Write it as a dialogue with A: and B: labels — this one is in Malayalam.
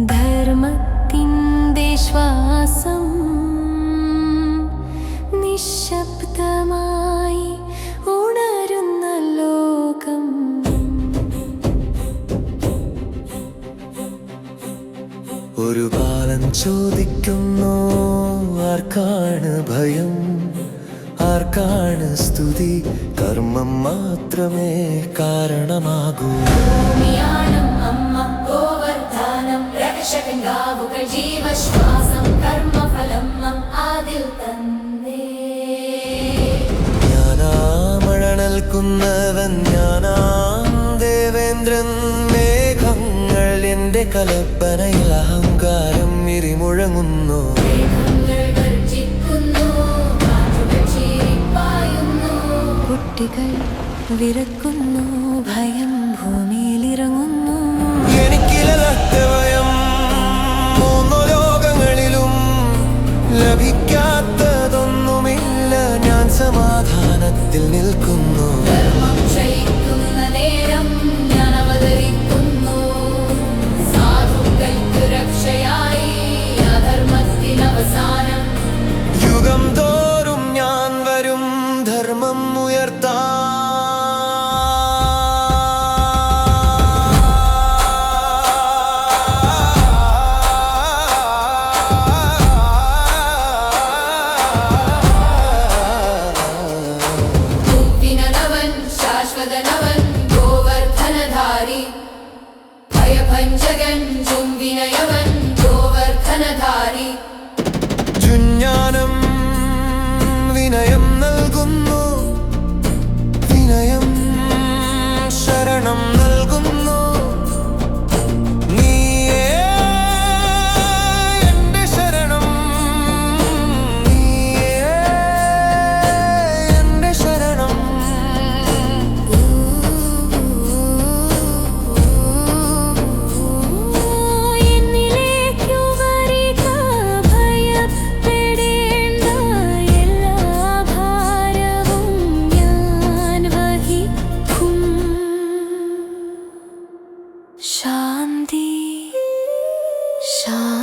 A: ധർമ്മത്തിന്റെ ശ്വാസം നിശബ്ദമായി ഉണരുന്ന ലോകം.
B: ഒരു ബാലൻ ചോദിക്കുന്നു ആർക്കാണ് ഭയം? ആർക്കാണ് സ്തുതി? കർമ്മം മാത്രമേ കാരണമാകൂ.
A: ഭൂമിയാണം
B: നൽകുന്നവൻ ഞാനാ. ദേവേന്ദ്രൻ മേഘങ്ങൾ എന്റെ കലപ്പനയിൽ അഹങ്കാരം ഇരിമുഴങ്ങുന്നു.
A: കുട്ടികൾ വിറക്കുന്നു ഭയം ഭൂമിയിലിറങ്ങുന്നു.
B: എനിക്കിലത്ത ഭയം മൂന്നു ലോകങ്ങളിലും ലഭിക്കാത്തതൊന്നുമില്ല. ഞാൻ സമാധാനത്തിൽ നിൽക്കുന്നു.
A: യുഗം തോറും ഞാൻ വരും ധർമ്മം ഉയർത്താ. मदनवन्
B: गोवर्धनधारी भयभञ्जगञ्जुं विनयवन् गोवर्धनधारी जुञ्ज्ञानं विनयं
A: നൽകുന്നു വിനയം ശരണം 地上